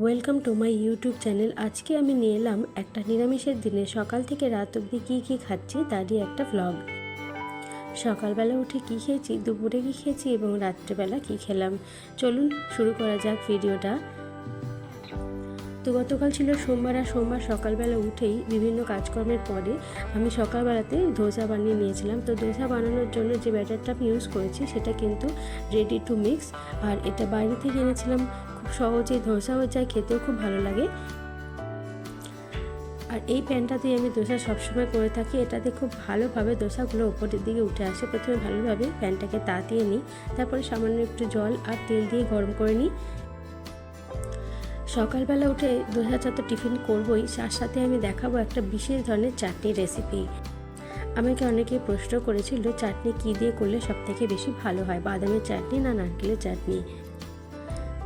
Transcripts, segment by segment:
Welcome to my YouTube channel আজকে আমি নিয়ে এলাম একটা নিরামিষের দিনে সকাল থেকে রাত অবধি কী কী খাচ্ছি তারই একটা ভ্লগ সকালবেলা উঠে কী খেয়েছি, দুপুরে কী খেয়েছি এবং রাত্রেবেলা কী খেলাম? চলুন শুরু করা যাক ভিডিওটা। তো গতকাল ছিল সোমবার আর সোমবার সকালবেলা উঠেই বিভিন্ন কাজকর্মের পরে আমি সকালবেলাতে ধোসা বানিয়ে নিয়েছিলাম। তো ধোসা বানানোর জন্য যে ব্যাটারটা আমি ইউজ করেছি সেটা কিন্তু রেডি টু মিক্স আর এটা বাইরে থেকে এনেছিলাম খুব সহজেই ধোসা হয়ে যায়, খেতেও খুব ভালো লাগে। আর এই প্যানটাতেই আমি দোসা সবসময় করে থাকি, এটাতে খুব ভালোভাবে দোসাগুলো ওপরের দিকে উঠে আসে। প্রথমে ভালোভাবে প্যানটাকে তাতিয়ে নিই, তারপরে সামান্য একটু জল আর তেল দিয়ে গরম করে নিই। সকালবেলা উঠে দোসা চা তো টিফিন করবই, তার সাথে আমি দেখাবো একটা বিশেষ ধরনের চাটনির রেসিপি। আমাকে অনেকে প্রশ্ন করেছিল, চাটনি কী দিয়ে করলে সব থেকে বেশি ভালো হয়, বাদামের চাটনি না নারকেলের চাটনি?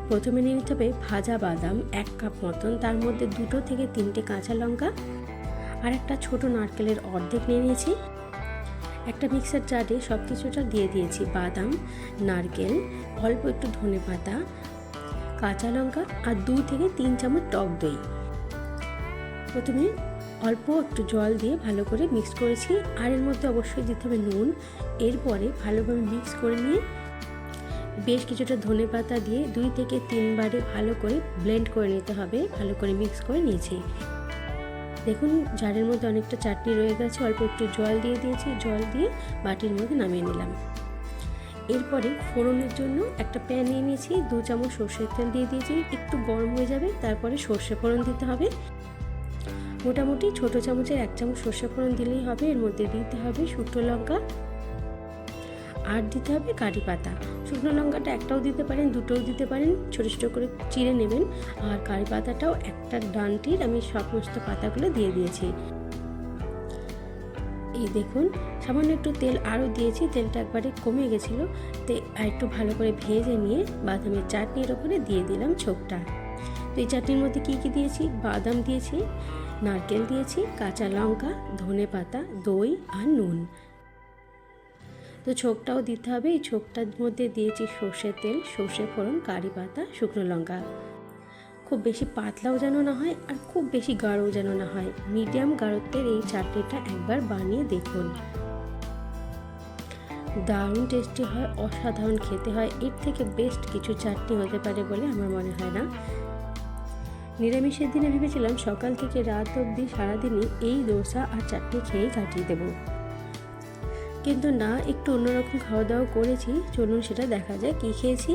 প্রথমে নিয়ে নিতে হবে ভাজা বাদাম এক কাপ মতন, তার মধ্যে দুটো থেকে তিনটে কাঁচা লঙ্কা আর একটা ছোট নারকেলের অর্ধেক নিয়ে নিয়েছি। একটা মিক্সার জারে সব কিছুটা দিয়ে দিয়েছি, বাদাম, নারকেল, অল্প একটু ধনে পাতা, কাঁচা লঙ্কা আর দু থেকে তিন চামচ টক দই। প্রথমে অল্প একটু জল দিয়ে ভালো করে মিক্স করেছি, আর এর মধ্যে অবশ্যই দিতে হবে নুন। এরপরে ভালোভাবে মিক্স করে নিয়ে বেশ কিছুটা ধনে পাতা দিয়ে দুই থেকে তিনবারে ভালো করে ব্লেন্ড করে নিতে হবে, ভালো করে মিক্স করে নিয়েছি। দেখুন, জারের মধ্যে অনেকটা চাটনি রয়ে গেছে, অল্প একটু জল দিয়ে দিয়েছি, জল দিয়ে বাটির মধ্যে নামিয়ে নিলাম। এরপরে ফোড়নের জন্য একটা প্যান নিয়ে নিয়েছি, দু চামচ সর্ষের তেল দিয়ে দিয়েছি, একটু গরম হয়ে যাবে, তারপরে সর্ষে ফোড়ন দিতে হবে। মোটামুটি ছোট চামচের এক চামচ সর্ষে ফোড়ন দিলেই হবে, এর মধ্যে দিতে হবে শুকনো লঙ্কা আর দিতে হবে কারি পাতা। শুকনো লঙ্কাটা একটাও দিতে পারেন, দুটোও দিতে পারেন, ছোটো ছোটো করে চিড়ে নেবেন। আর কারি পাতাটাও একটা ডানটির আমি সমস্ত পাতাগুলো দিয়ে দিয়েছি। এই দেখুন, সামান্য একটু তেল আরও দিয়েছি, তেলটা একবারে কমে গেছিল। তো আর একটু ভালো করে ভেজে নিয়ে বাদামের চাটনির ওপরে দিয়ে দিলাম ছোপটা। তো এই চাটনির মধ্যে কী কী দিয়েছি? বাদাম দিয়েছি, নারকেল দিয়েছি, কাঁচা লঙ্কা, ধনে পাতা, দই আর নুন। তো ছোকটাও দিতে হবে। এই ছোকটার মধ্যে দিয়েছি সর্ষের তেল সর্ষে ফোড়ন, কারি পাতা, শুকনো লঙ্কা। খুব বেশি পাতলাও যেন না হয় আর খুব বেশি গাঢ়ও যেন না হয়। মিডিয়াম গাঢ়ত্বের এই চাটনিটা একবার বানিয়ে দেখুন। দারুণ টেস্টি হয়, অসাধারণ খেতে হয়। এর থেকে বেস্ট কিছু চাটনি হতে পারে বলে আমার মনে হয় না। নিরামিষের দিনে ভেবেছিলাম সকাল থেকে রাত অবধি সারাদিনই এই দোসা আর চাটনি খেয়েই কাটিয়ে দেবো। কিন্তু না, একটু অন্যরকম খাওয়া দাওয়া করেছি। চলুন সেটা দেখা যায় কী খেয়েছি।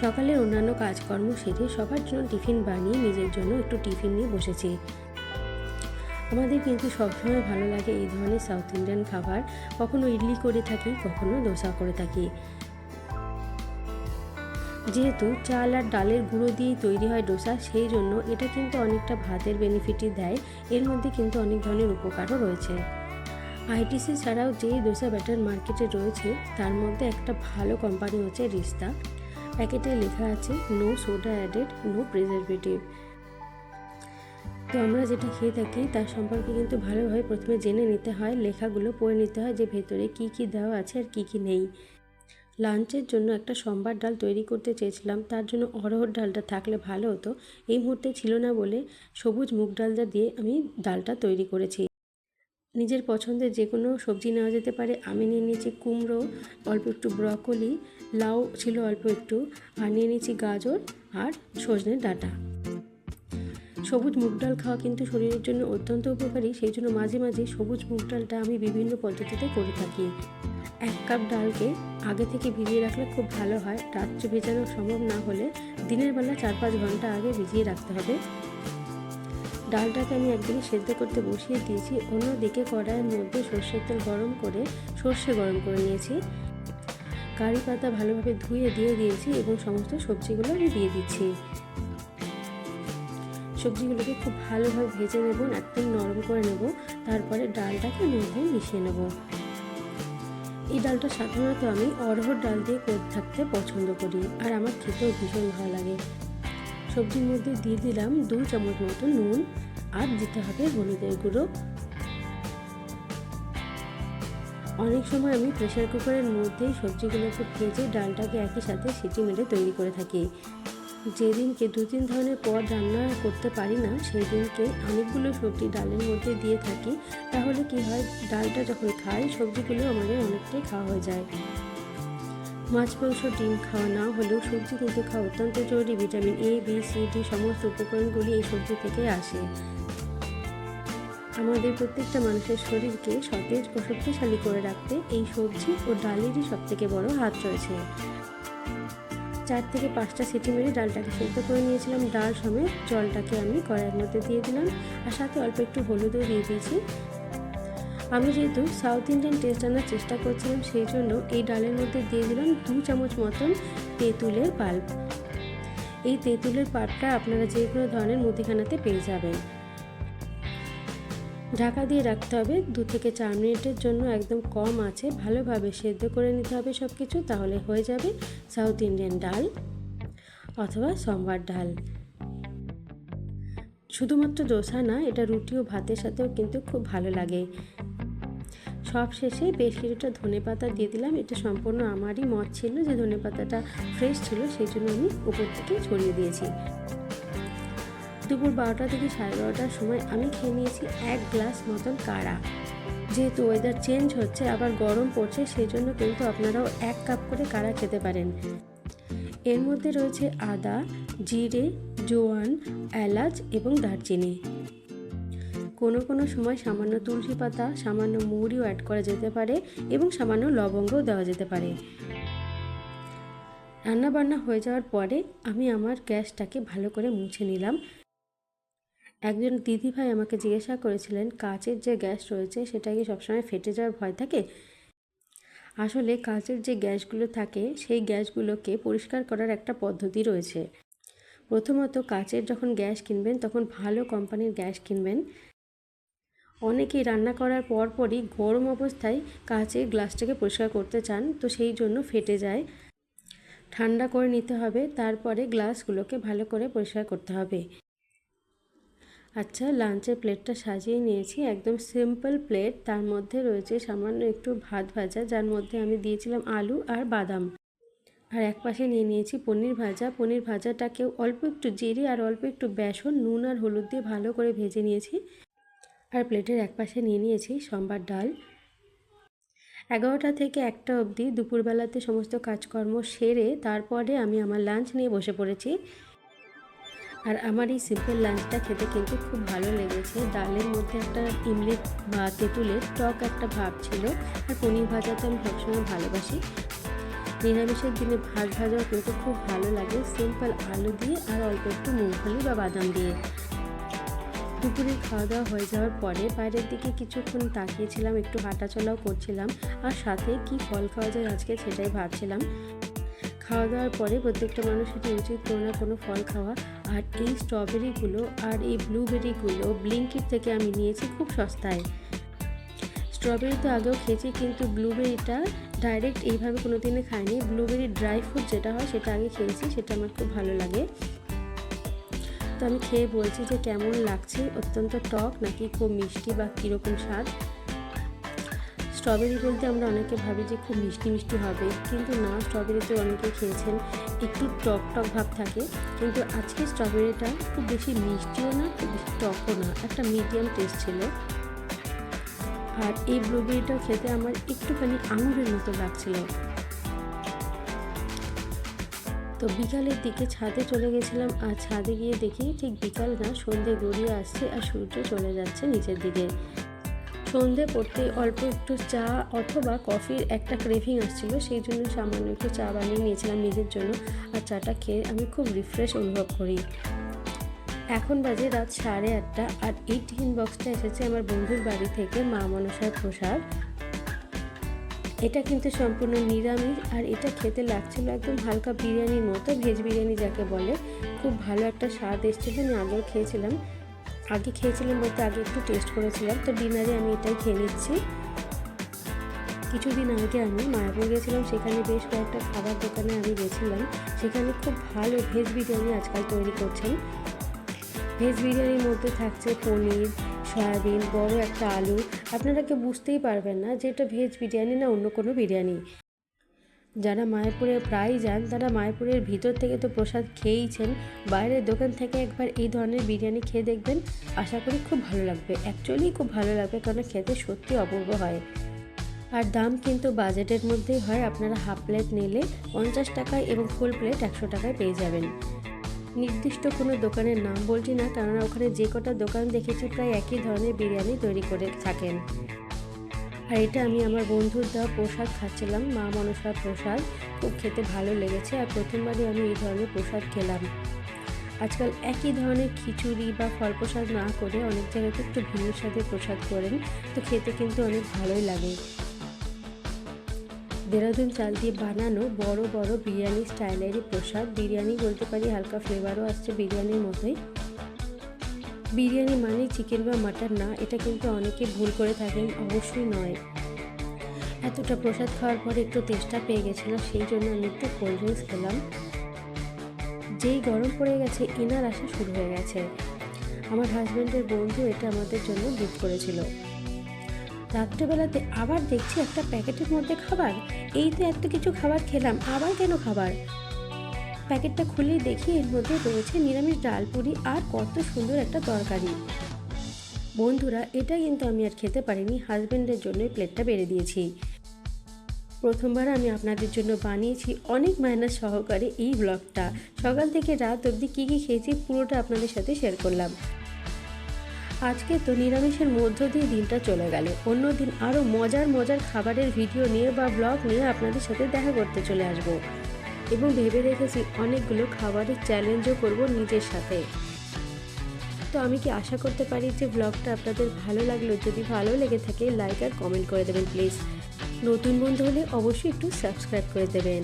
সকালে অন্যান্য কাজকর্ম সেরে সবার জন্য টিফিন বানিয়ে নিজের জন্য একটু টিফিন নিয়ে বসেছি। আমাদের কিন্তু সবসময় ভালো লাগে এই ধরনের সাউথ ইন্ডিয়ান খাবার। কখনো ইডলি করে থাকি, কখনো দোসা করে থাকি। যেহেতু চাল আর ডালের গুঁড়ো দিয়েই তৈরি হয় ডোসা সেই জন্য এটা কিন্তু অনেকটা ভাতের বেনিফিটই দেয়। এর মধ্যে কিন্তু অনেক ধরনের উপকারও রয়েছে। আইটিসি ছাড়াও যেই দোসা ব্যাটার মার্কেটে রয়েছে, তার মধ্যে একটা ভালো কোম্পানি হচ্ছে রিস্তা। প্যাকেটে লেখা আছে, no soda added, no preservative. তো আমরা যেটা খেয়ে থাকি, তার সম্পর্কে কিন্তু ভালোভাবে প্রথমে জেনে নিতে হয়, লেখাগুলো পড়ে নিতে হয় যে ভেতরে কি কি দেওয়া আছে আর কি কি নেই। লাঞ্চের জন্য একটা সম্বার ডাল তৈরি করতে চেয়েছিলাম, তার জন্য অরহর ডালটা থাকলে ভালো হতো। এই মুহূর্তে ছিল না বলে সবুজ মুগ ডালটা দিয়ে আমি ডালটা তৈরি করেছি। নিজের পছন্দের যে কোনো সবজি নেওয়া যেতে পারে। আমি নিয়ে নিয়েছি কুমড়ো, অল্প একটু ব্রকলি লাউ ছিল অল্প একটু, আর নিয়ে নিয়েছি গাজর আর সজনের ডাঁটা। সবুজ মুগ ডাল খাওয়া কিন্তু শরীরের জন্য অত্যন্ত উপকারী, সেই জন্য মাঝে মাঝে সবুজ মুগ ডালটা আমি বিভিন্ন পদ্ধতিতে করে থাকি। এক কাপ ডালকে আগে থেকে ভিজিয়ে রাখলে খুব ভালো হয়। রাত্রে ভেজানো সম্ভব না হলে দিনের বেলা চার পাঁচ ঘণ্টা আগে ভিজিয়ে রাখতে হবে। ডালটাকে আমি একদিকে সেদ্ধ করতে বসিয়ে দিয়েছি, অন্যদিকে কড়াইয়ের মধ্যে সর্ষের তেল গরম করে সর্ষে গরম করে নিয়েছি। কারি পাতা ভালোভাবে ধুয়ে দিয়ে দিয়েছি এবং সমস্ত সবজিগুলো আমি দিয়ে দিচ্ছি। সবজিগুলোকে খুব ভালোভাবে ভেজে নেব, একদম নরম করে নেব, তারপরে ডালটাকে মধ্যে মিশিয়ে নেব। এই ডালটা সাধারণত আমি অরহর ডাল দিয়ে করে থাকতে পছন্দ করি, আর আমার খেতেও ভীষণ ভালো লাগে। সবজির মধ্যে দিয়ে দিলাম দু চামচ মতো নুন, আর দিতে হবে হলুদের গুঁড়ো। অনেক সময় আমি প্রেশার কুকারের মধ্যেই সবজিগুলোকে ভেজে ডালটাকে একই সাথে সিটি মেরে তৈরি করে থাকি। যেদিনকে দু তিন ধরনের পদ রান্না করতে পারি না সেই দিনকে অনেকগুলো সবজি ডালের মধ্যে দিয়ে থাকি। তাহলে কি হয়? ডালটা যখন খাই, সবজিগুলো আমাদের অনেকটাই খাওয়া হয়ে যায়। মাছ, মাংস, ডিম খাওয়া না হলেও সবজি কিন্তু খাওয়া অত্যন্ত জরুরি। Vitamin A B C D সমস্ত উপকরণগুলি এই সবজি থেকে আসে। আমাদের প্রত্যেকটা মানুষের শরীরকে সতেজ ও শক্তিশালী করে রাখতে এই সবজি ও ডালেরই সবথেকে বড় হাত রয়েছে। চার থেকে পাঁচটা সিটি মেরে ডালটাকে সেদ্ধ করে নিয়েছিলাম। ডাল সমেত জলটাকে আমি কড়াইয়ের মধ্যে দিয়ে দিলাম। আর সাথে অল্প একটু হলুদও দিয়ে দিয়েছি। আমি যেহেতু সাউথ ইন্ডিয়ান টেস্ট আনার চেষ্টা করছিলাম, সেই জন্য এই ডালের মধ্যে দিয়ে দিলাম দু চামচ মতন তেঁতুলের পাল্প। এই তেঁতুলের পাল্পটা আপনারা যে কোনো ধরনের মুদিখানাতে পেয়ে যাবেন। ঢাকা দিয়ে রাখতে হবে, দু থেকে চার মিনিটের জন্য একদম কম আছে, ভালোভাবে সেদ্ধ করে নিতে হবে সব কিছু তাহলে হয়ে যাবে সাউথ ইন্ডিয়ান ডাল অথবা সম্বার ডাল। শুধুমাত্র দোসা না, এটা রুটি ও ভাতের সাথেও কিন্তু খুব ভালো লাগে। সব শেষে বেশ কিছুটা ধনে পাতা দিয়ে দিলাম। এটা সম্পূর্ণ আমারই মত ছিল যে ধনে পাতাটা ফ্রেশ ছিল, সেই জন্য আমি উপর থেকে ছড়িয়ে দিয়েছি। দুপুর বারোটা থেকে সাড়ে বারোটার সময় আমি খেয়ে নিয়েছি এক গ্লাস মতন কাড়া যেহেতু ওয়েদার চেঞ্জ হচ্ছে, আবার গরম পড়ছে, সেই জন্য কিন্তু আপনারাও এক কাপ করে কাড়া খেতে পারেন। এর মধ্যে রয়েছে আদা, জিরে, জোয়ান, এলাচ এবং দারচিনি। কোনো কোনো সময় সামান্য তুলসী পাতা, সামান্য মৌরিও অ্যাড করা যেতে পারে এবং সামান্য লবঙ্গও দেওয়া যেতে পারে। রান্না বান্না হয়ে যাওয়ার পরে আমি আমার গ্যাসটাকে ভালো করে মুছে নিলাম। একজন দিদিভাই আমাকে জিজ্ঞাসা করেছিলেন, কাচের যে গ্যাস রয়েছে সেটা কি সবসময় ফেটে যাওয়ার ভয় থাকে? আসলে কাচের যে গ্যাসগুলো থাকে, সেই গ্যাসগুলোকে পরিষ্কার করার একটা পদ্ধতি রয়েছে। প্রথমত কাচের যখন গ্যাস কিনবেন, তখন ভালো কোম্পানির গ্যাস কিনবেন। অনেকেই রান্না করার পরপরই গরম অবস্থায় কাচের গ্লাসটাকে পরিষ্কার করতে চান, তো সেই জন্য ফেটে যায়। ঠান্ডা করে নিতে হবে, তারপরে গ্লাসগুলোকে ভালো করে পরিষ্কার করতে হবে। আচ্ছা লাঞ্চের প্লেটটা সাজিয়ে নিয়েছি, একদম সিম্পল প্লেট, তার মধ্যে রয়েছে সামান্য একটু ভাত ভাজা, যার মধ্যে আমি দিয়েছিলাম আলু আর বাদাম। আর এক পাশে নিয়ে নিয়েছি পনির ভাজা, পনির ভাজাটাকেও অল্প একটু জিরে আর অল্প একটু বেসন, নুন আর হলুদ দিয়ে ভালো করে ভেজে নিয়েছি। আর প্লেটের এক পাশে নিয়ে নিয়েছি সম্বার ডাল। এগারোটা থেকে একটা অবধি দুপুরবেলাতে সমস্ত কাজকর্ম সেরে তারপরে আমি আমার লাঞ্চ নিয়ে বসে পড়েছি। আর আমার এই সিম্পল লাঞ্চটা খেতে কিন্তু খুব ভালো লেগেছে। ডালের মধ্যে একটা ইমলি বা তেঁতুলের টক একটা ভাব ছিল আর পনির ভাজা তো আমি সবসময় ভালোবাসি। নিরামিষের দিনে ভাত ভাজাও কিন্তু খুব ভালো লাগে। সিম্পল আলু দিয়ে আর অল্প একটু মুগফলি বা বাদাম দিয়ে। দুপুরে খাওয়া দাওয়া হয়ে যাওয়ার পরে বাইরের দিকে কিছুক্ষণ তাকিয়েছিলাম, একটু হাঁটাচলাও করছিলাম আর সাথে কি ফল খাওয়া যায় আজকে সেটাই ভাবছিলাম। খাওয়া দাওয়ার পরে প্রত্যেকটা মানুষেরই উচিত কোনো না কোনো ফল খাওয়া। আর এই স্ট্রবেরিগুলো আর এই ব্লুবেরিগুলো ব্লিঙ্কিট থেকে আমি নিয়েছি খুব সস্তায়। স্ট্রবেরি তো আগেও খেয়েছি কিন্তু ব্লুবেরিটা ডাইরেক্ট এইভাবে কোনো দিনে খাইনি। ব্লুবেরি ড্রাই ফ্রুট যেটা হয় সেটা আগে খেয়েছি, সেটা আমার খুব ভালো লাগে। তো আমি খেয়ে বলছি যে কেমন লাগছে? অত্যন্ত টক, নাকি খুব মিষ্টি বা কীরকম স্বাদ? স্ট্রবেরি বলতে আমরা অনেকে ভাবি যে খুব মিষ্টি মিষ্টি হবে, কিন্তু না স্ট্রবেরিতে অনেকে খেয়েছেন, একটু টক টক ভাব থাকে, কিন্তু আজকে স্ট্রবেরিটা খুব বেশি মিষ্টিও না, খুব বেশি টকও না, একটা মিডিয়াম টেস্ট ছিল। আর এই ব্লুবেরিটা খেতে আমার একটুখানি আঙুরের মতো লাগছিল। তো বিকালের দিকে ছাদে চলে গেছিলাম আর ছাদে গিয়ে দেখি ঠিক বিকাল না, সন্ধে গড়িয়ে আসছে আর সূর্য চলে যাচ্ছে নিচের দিকে। সন্ধে পড়তে অল্প একটু চা অথবা কফির একটা ক্রেভিং আসছিল, সেই জন্য সামান্য একটু চা বানিয়ে নিয়েছিলাম নিজের জন্য আর চাটা খেয়ে আমি খুব রিফ্রেশ অনুভব করি। এখন বাজে রাত সাড়ে আটটা আর এই টিফিন বক্সটা এসেছে আমার বন্ধুর বাড়ি থেকে মা মনসার প্রসাদ। এটা কিন্তু সম্পূর্ণ নিরামিষ আর এটা খেতে লাগছিল একদম হালকা বিরিয়ানির মতো, ভেজ বিরিয়ানি যাকে বলে। খুব ভালো একটা স্বাদ এসেছিল, আমি আগেও খেয়েছিলাম। আগে খেয়েছিলাম বলতে আগে একটু টেস্ট করেছিলাম, তো ডিনারে আমি এটাই খেয়ে নিচ্ছি। কিছুদিন আগে আমি মায়াপুর গেছিলাম সেখানে বেশ কয়েকটা খাবার দোকানে আমি গেছিলাম। সেখানে খুব ভালো ভেজ বিরিয়ানি আজকাল তৈরি করছেন। ভেজ বিরিয়ানির মধ্যে থাকছে পনির সয়াবিন, বড় একটা আলু। আপনারা কেউ বুঝতেই পারবেন না যে এটা ভেজ বিরিয়ানি না অন্য কোনো বিরিয়ানি। যারা মায়াপুরে প্রায় যান, তারা মায়াপুরের ভিতর থেকে তো প্রসাদ খেয়েইছেন, বাইরের দোকান থেকে একবার এই ধরনের বিরিয়ানি খেয়ে দেখবেন, আশা করি খুব ভালো লাগবে। অ্যাকচুয়ালি খুব ভালো লাগবে কারণ খেতে সত্যি অপূর্ব হয়। আর দাম কিন্তু বাজেটের মধ্যেই হয়, আপনারা হাফ প্লেট নিলে পঞ্চাশ টাকায় এবং ফুল প্লেট একশো টাকায় পেয়ে যাবেন। নির্দিষ্ট কোনো দোকানের নাম বলছি না, কেননা ওখানে যে কটা দোকান দেখেছি প্রায় একই ধরনের বিরিয়ানি তৈরি করে থাকেন। আর এটা আমি আমার বন্ধুর দেওয়া প্রসাদ খাচ্ছিলাম, মা মনসার প্রসাদ। খুব খেতে ভালো লেগেছে আর প্রথমবারই আমি এই ধরনের প্রসাদ খেলাম। আজকাল একই ধরনের খিচুড়ি বা ফল প্রসাদ না করে অনেক জায়গাতে একটু ভিন্ন স্বাদের প্রসাদ করেন, তো খেতে কিন্তু অনেক ভালোই লাগে। দেরাদুন চাল দিয়ে বানানো বড় বড় বিরিয়ানি স্টাইলেরই প্রসাদ। বিরিয়ানি বলতে পারি হালকা ফ্লেভারও আসছে বিরিয়ানির মতোই বিরিয়ানি মানে চিকেন বা মাটন না, এটা কিন্তু অনেকে ভুল করে থাকেন, অবশ্যই নয়। এতটা প্রসাদ খাওয়ার পরে একটু তেষ্টা পেয়ে গেছিলাম সেই জন্য আমি একটু কোল্ড ড্রিঙ্কস খেলাম। যেই গরম পড়ে গেছে এনার আসা শুরু হয়ে গেছে। আমার হাজব্যান্ডের বন্ধু এটা আমাদের জন্য গিফট করেছিল। রাত্রেবেলাতে আবার দেখছি একটা প্যাকেটের মধ্যে খাবার। এই তো এত কিছু খাবার খেলাম, আবার কেন খাবার? প্যাকেটটা খুলে দেখি এর মধ্যে রয়েছে নিরামিষ ডাল, পুরি আর কত সুন্দর একটা তরকারি। বন্ধুরা, এটা কিন্তু আমি আর খেতে পারিনি হাজব্যান্ডের জন্য প্লেটটা বেড়ে দিয়েছি। প্রথমবার আমি আপনাদের জন্য বানিয়েছি অনেক মেহনত সহকারে এই ব্লগটা সকাল থেকে রাত অবধি কী কী খেয়েছি পুরোটা আপনাদের সাথে শেয়ার করলাম। আজকে তো নিরামিষের মধ্য দিয়ে দিনটা চলে গেল। অন্য দিন আরও মজার মজার খাবারের ভিডিও নিয়ে বা ব্লগ নিয়ে আপনাদের সাথে দেখা করতে চলে আসব। এবং ভেবে রেখেছি অনেকগুলো খাবারের চ্যালেঞ্জও করব নিজের সাথে। তো আমি কি আশা করতে পারি যে ব্লগটা আপনাদের ভালো লাগল? যদি ভালো লেগে থাকে লাইক আর কমেন্ট করে দেবেন প্লিজ নতুন বন্ধু হলে অবশ্যই একটু সাবস্ক্রাইব করে দেবেন।